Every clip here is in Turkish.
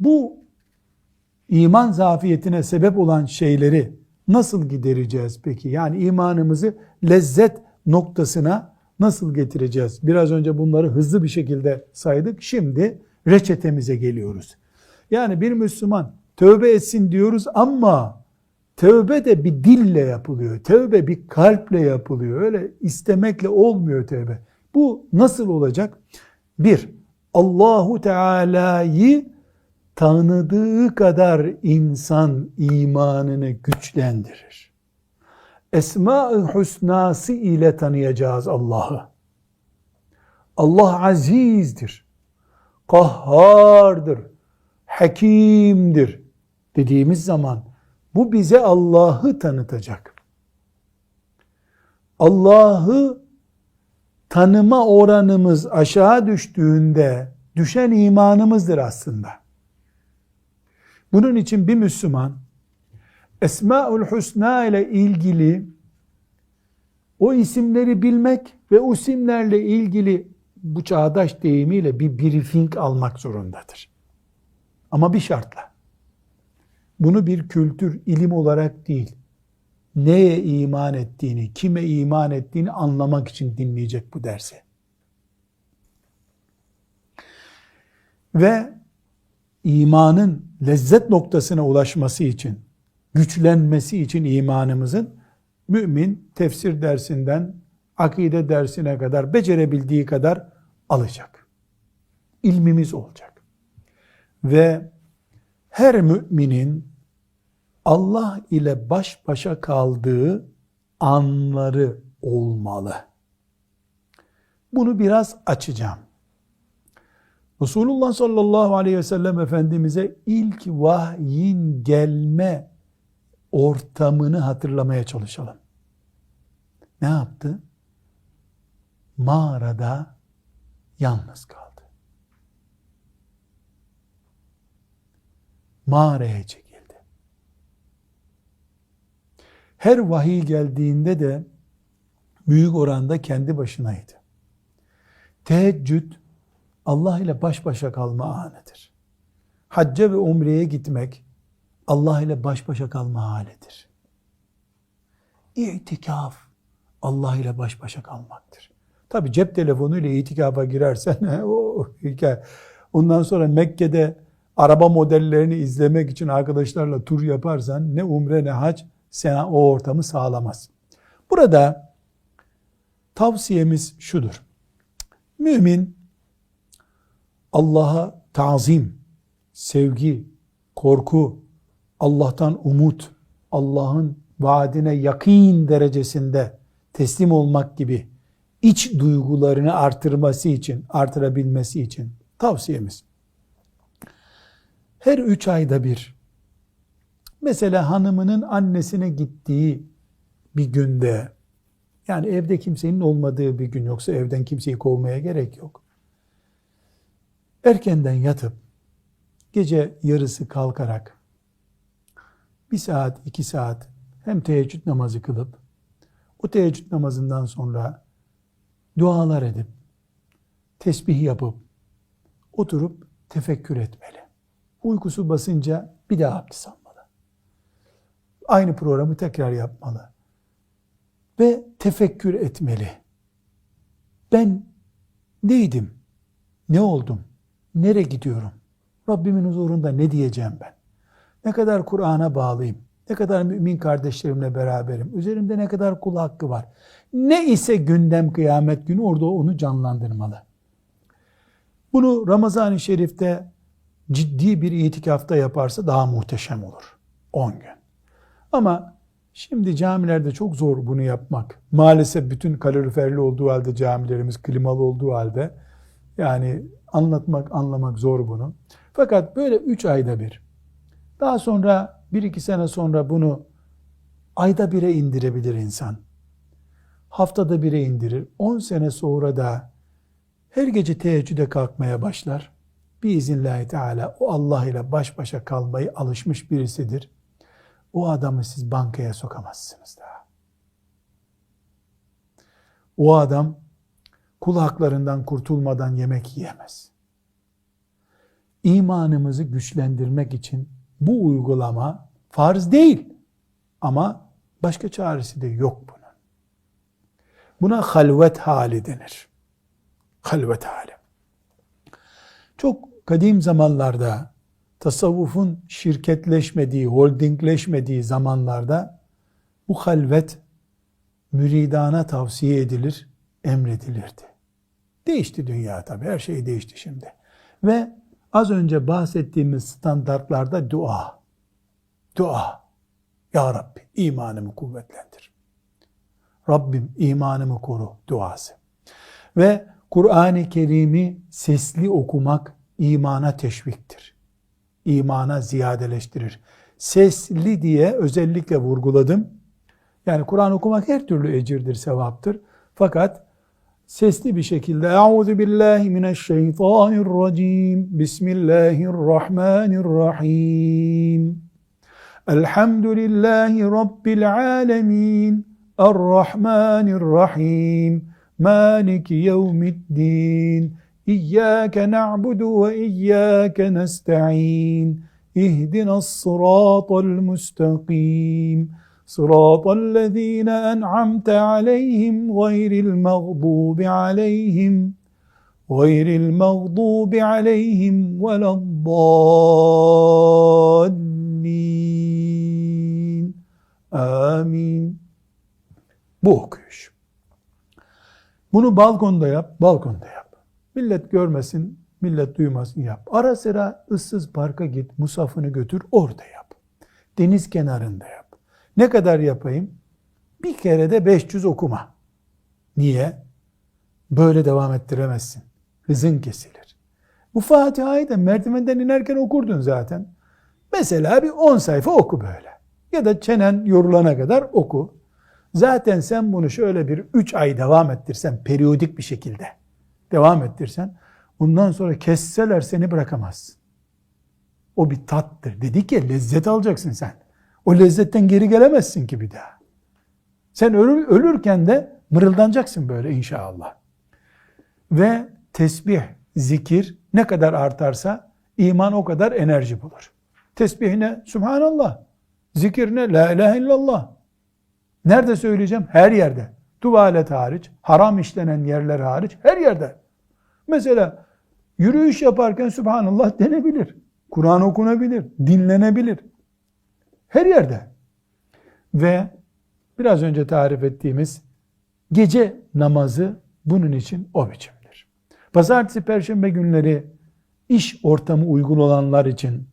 Bu iman zafiyetine sebep olan şeyleri nasıl gidereceğiz peki? Yani imanımızı lezzet noktasına nasıl getireceğiz? Biraz önce bunları hızlı bir şekilde saydık. Şimdi reçetemize geliyoruz. Yani bir Müslüman tövbe etsin diyoruz ama tövbe de bir dille yapılıyor. Tövbe bir kalple yapılıyor. Öyle istemekle olmuyor tövbe. Bu nasıl olacak? Bir, Allahu Teala'yı tanıdığı kadar insan imanını güçlendirir. Esma-ı Hüsnası ile tanıyacağız Allah'ı. Allah azizdir, kahhardır, hakimdir dediğimiz zaman bu bize Allah'ı tanıtacak. Allah'ı tanıma oranımız aşağı düştüğünde düşen imanımızdır aslında. Bunun için bir Müslüman Esmaül Hüsna ile ilgili o isimleri bilmek ve o isimlerle ilgili bu çağdaş deyimiyle bir briefing almak zorundadır. Ama bir şartla. Bunu bir kültür, ilim olarak değil, neye iman ettiğini, kime iman ettiğini anlamak için dinleyecek bu dersi. Ve imanın lezzet noktasına ulaşması için, güçlenmesi için imanımızın mümin tefsir dersinden akide dersine kadar becerebildiği kadar alacak. İlmimiz olacak. Ve her müminin Allah ile baş başa kaldığı anları olmalı. Bunu biraz açacağım. Resulullah sallallahu aleyhi ve sellem Efendimiz'e ilk vahyin gelme ortamını hatırlamaya çalışalım. Ne yaptı? Mağarada yalnız kaldı. Mağaraya çekildi. Her vahiy geldiğinde de büyük oranda kendi başınaydı. Teheccüd Allah ile baş başa kalma anıdır. Hacca ve umreye gitmek Allah ile baş başa kalma halidir. İtikaf Allah ile baş başa kalmaktır. Tabi cep telefonuyla itikafa girersen o hikaye. Ondan sonra Mekke'de araba modellerini izlemek için arkadaşlarla tur yaparsan ne umre ne hac sana o ortamı sağlamaz. Burada tavsiyemiz şudur. Mümin Allah'a tazim, sevgi, korku, Allah'tan umut, Allah'ın vaadine yakın derecesinde teslim olmak gibi iç duygularını artırması için, artırabilmesi için tavsiyemiz. Her üç ayda bir, mesela hanımının annesine gittiği bir günde, yani evde kimsenin olmadığı bir gün yoksa evden kimseyi kovmaya gerek yok. Erkenden yatıp, gece yarısı kalkarak, bir saat, iki saat hem teheccüd namazı kılıp, o teheccüd namazından sonra dualar edip, tesbih yapıp, oturup tefekkür etmeli. Uykusu basınca bir daha abdest almalı. Aynı programı tekrar yapmalı. Ve tefekkür etmeli. Ben neydim? Ne oldum? Nereye gidiyorum? Rabbimin huzurunda ne diyeceğim ben? Ne kadar Kur'an'a bağlıyım? Ne kadar mümin kardeşlerimle beraberim? Üzerimde ne kadar kul hakkı var? Ne ise gündem kıyamet günü orada onu canlandırmalı. Bunu Ramazan-ı Şerif'te ciddi bir itikafta yaparsa daha muhteşem olur. 10 gün. Ama şimdi camilerde çok zor bunu yapmak. Maalesef bütün kaloriferli olduğu halde camilerimiz klimalı olduğu halde yani anlatmak, anlamak zor bunu. Fakat böyle 3 ayda bir. Daha sonra bir iki sene sonra bunu ayda bire indirebilir insan. Haftada bire indirir. 10 sene sonra da her gece teheccüde kalkmaya başlar. Biiznillahü Teala o Allah ile baş başa kalmayı alışmış birisidir. O adamı siz bankaya sokamazsınız daha. O adam kul kurtulmadan yemek yiyemez. imanımızı güçlendirmek için bu uygulama farz değil. Ama başka çaresi de yok bunun. Buna halvet hali denir. Halvet hali. Çok kadim zamanlarda tasavvufun şirketleşmediği, holdingleşmediği zamanlarda bu halvet müridana tavsiye edilir, emredilirdi. Değişti dünya tabii, her şey değişti şimdi. Ve az önce bahsettiğimiz standartlarda dua. Dua. Ya Rabbi imanımı kuvvetlendir. Rabbim imanımı koru duası. Ve Kur'an-ı Kerim'i sesli okumak imana teşviktir. İmana ziyadeleştirir. Sesli diye özellikle vurguladım. Yani Kur'an okumak her türlü ecirdir, sevaptır. Fakat sesli bir şekilde Euzu billahi mineşşeytanirracim. Bismillahirrahmanirrahim. Elhamdülillahi rabbil alamin. Errahmanirrahim. Maliki yevmiddin. İyyâke na'budu ve iyyâke nesta'in. İhdinas sıratal müstakim. صراط الذين أنعمت عليهم غير المغضوب عليهم غير المغضوب عليهم ولا الضالين Amin. Bu okuyuş. Bunu balkonda yap, balkonda yap. Millet görmesin, millet duymasın yap. Ara sıra ıssız parka git, musafını götür, orada yap. Deniz kenarında yap. Ne kadar yapayım? Bir kere de 500 okuma. Niye? Böyle devam ettiremezsin. Hızın kesilir. Bu Fatiha'yı da merdivenden inerken okurdun zaten. Mesela bir 10 sayfa oku böyle. Ya da çenen yorulana kadar oku. Zaten sen bunu şöyle bir 3 ay devam ettirsen, periyodik bir şekilde devam ettirsen, bundan sonra kesseler seni bırakamazsın. O bir tattır. Dedik ya lezzet alacaksın sen. O lezzetten geri gelemezsin ki bir daha. Sen ölür, ölürken de mırıldanacaksın böyle inşallah. Ve tesbih, zikir ne kadar artarsa iman o kadar enerji bulur. Tesbih ne? Subhanallah. Zikir ne? La ilahe illallah. Nerede söyleyeceğim? Her yerde. Tuvalet hariç, haram işlenen yerler hariç her yerde. Mesela yürüyüş yaparken Subhanallah denebilir. Kur'an okunabilir, dinlenebilir. Her yerde. Ve biraz önce tarif ettiğimiz gece namazı bunun için o biçimdir. Pazartesi, perşembe günleri iş ortamı uygun olanlar için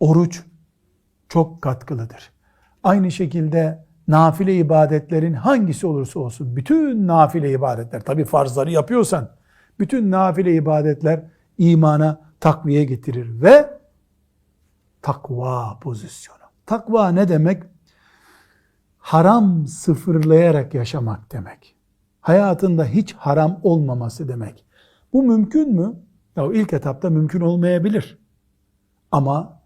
oruç çok katkılıdır. Aynı şekilde nafile ibadetlerin hangisi olursa olsun, bütün nafile ibadetler, tabi farzları yapıyorsan, bütün nafile ibadetler imana takviye getirir ve takva pozisyonu. Takva ne demek? Haram sıfırlayarak yaşamak demek. Hayatında hiç haram olmaması demek. Bu mümkün mü? Ya ilk etapta mümkün olmayabilir. Ama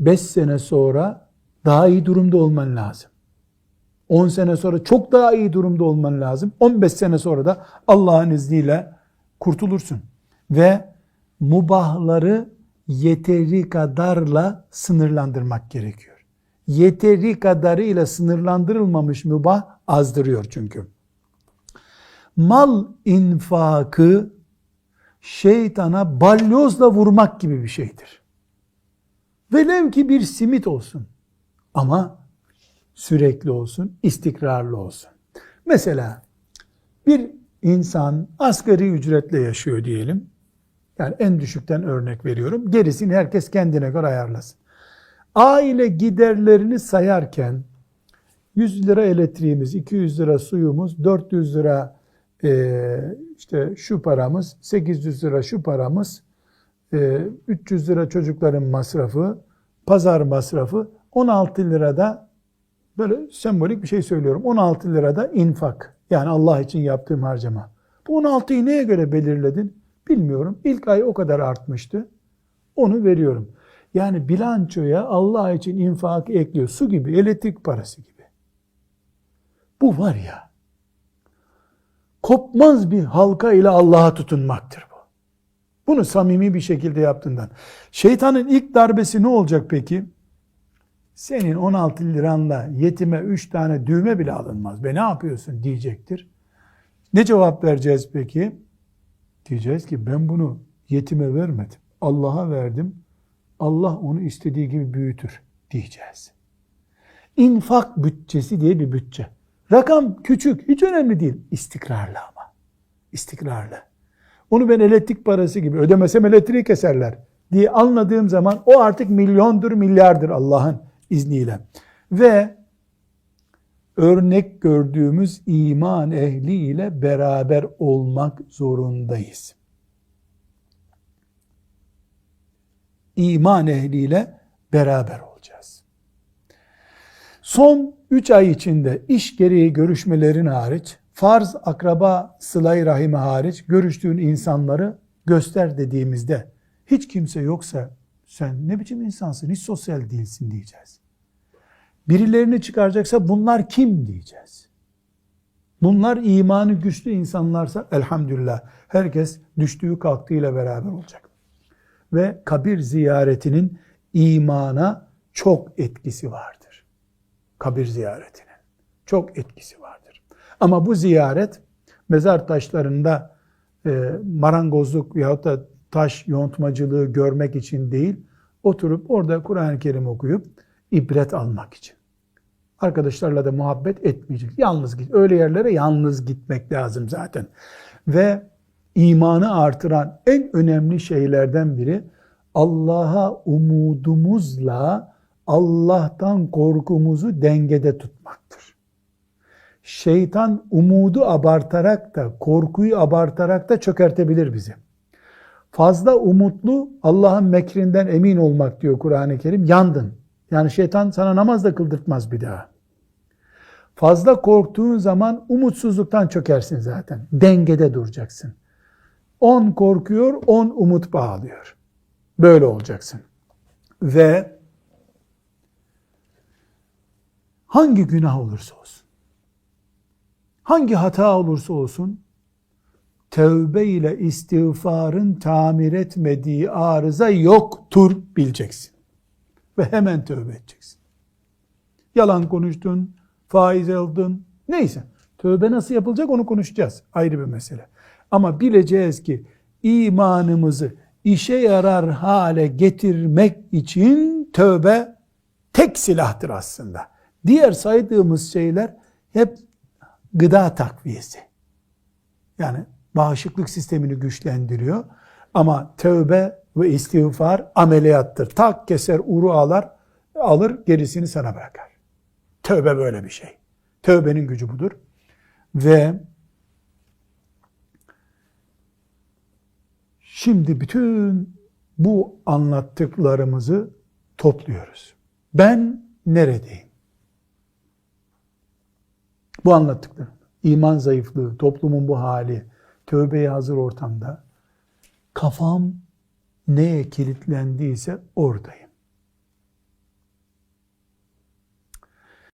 5 sene sonra daha iyi durumda olman lazım. 10 sene sonra çok daha iyi durumda olman lazım. 15 sene sonra da Allah'ın izniyle kurtulursun. Ve mubahları yeteri kadarla sınırlandırmak gerekiyor. Yeteri kadarıyla sınırlandırılmamış mübah azdırıyor çünkü. Mal infakı şeytana balyozla vurmak gibi bir şeydir. Velev ki bir simit olsun ama sürekli olsun, istikrarlı olsun. Mesela bir insan asgari ücretle yaşıyor diyelim. Yani en düşükten örnek veriyorum. Gerisini herkes kendine göre ayarlasın. Aile giderlerini sayarken 100 lira elektriğimiz, 200 lira suyumuz, 400 lira e, işte şu paramız, 800 lira şu paramız, e, 300 lira çocukların masrafı, pazar masrafı, 16 lirada böyle sembolik bir şey söylüyorum. 16 lirada infak. Yani Allah için yaptığım harcama. Bu 16'yı neye göre belirledin? Bilmiyorum. İlk ay o kadar artmıştı. Onu veriyorum. Yani bilançoya Allah için infak ekliyor. Su gibi, elektrik parası gibi. Bu var ya, kopmaz bir halka ile Allah'a tutunmaktır bu. Bunu samimi bir şekilde yaptığından. Şeytanın ilk darbesi ne olacak peki? Senin 16 liranla yetime 3 tane düğme bile alınmaz. Be ne yapıyorsun diyecektir. Ne cevap vereceğiz peki? Diyeceğiz ki ben bunu yetime vermedim. Allah'a verdim. Allah onu istediği gibi büyütür diyeceğiz. İnfak bütçesi diye bir bütçe. Rakam küçük, hiç önemli değil. İstikrarlı ama. İstikrarlı. Onu ben elektrik parası gibi ödemesem elektriği keserler diye anladığım zaman o artık milyondur, milyardır Allah'ın izniyle. Ve örnek gördüğümüz iman ehliyle beraber olmak zorundayız. İman ehliyle beraber olacağız. Son 3 ay içinde iş gereği görüşmelerin hariç, farz akraba sıla rahimi hariç görüştüğün insanları göster dediğimizde hiç kimse yoksa sen ne biçim insansın, hiç sosyal değilsin diyeceğiz. Birilerini çıkaracaksa bunlar kim diyeceğiz. Bunlar imanı güçlü insanlarsa elhamdülillah herkes düştüğü kalktığıyla beraber olacak. Ve kabir ziyaretinin imana çok etkisi vardır. Kabir ziyaretinin çok etkisi vardır. Ama bu ziyaret mezar taşlarında e, marangozluk yahut da taş yontmacılığı görmek için değil, oturup orada Kur'an-ı Kerim okuyup ibret almak için. Arkadaşlarla da muhabbet etmeyecek. Yalnız git. Öyle yerlere yalnız gitmek lazım zaten. Ve imanı artıran en önemli şeylerden biri Allah'a umudumuzla Allah'tan korkumuzu dengede tutmaktır. Şeytan umudu abartarak da korkuyu abartarak da çökertebilir bizi. Fazla umutlu Allah'ın mekrinden emin olmak diyor Kur'an-ı Kerim. Yandın. Yani şeytan sana namaz da kıldırtmaz bir daha. Fazla korktuğun zaman umutsuzluktan çökersin zaten. Dengede duracaksın. 10 korkuyor, 10 umut bağlıyor. Böyle olacaksın. Ve hangi günah olursa olsun, hangi hata olursa olsun, tevbe ile istiğfarın tamir etmediği arıza yoktur bileceksin. Ve hemen tövbe edeceksin. Yalan konuştun, faiz aldın, neyse. Tövbe nasıl yapılacak onu konuşacağız. Ayrı bir mesele. Ama bileceğiz ki imanımızı işe yarar hale getirmek için tövbe tek silahtır aslında. Diğer saydığımız şeyler hep gıda takviyesi. Yani bağışıklık sistemini güçlendiriyor. Ama tövbe ve istiğfar ameliyattır. Tak keser uru alar, alır gerisini sana bırakar. Tövbe böyle bir şey. Tövbenin gücü budur. Ve şimdi bütün bu anlattıklarımızı topluyoruz. Ben neredeyim? Bu anlattıklarım. İman zayıflığı, toplumun bu hali, tövbeye hazır ortamda kafam neye kilitlendiyse oradayım.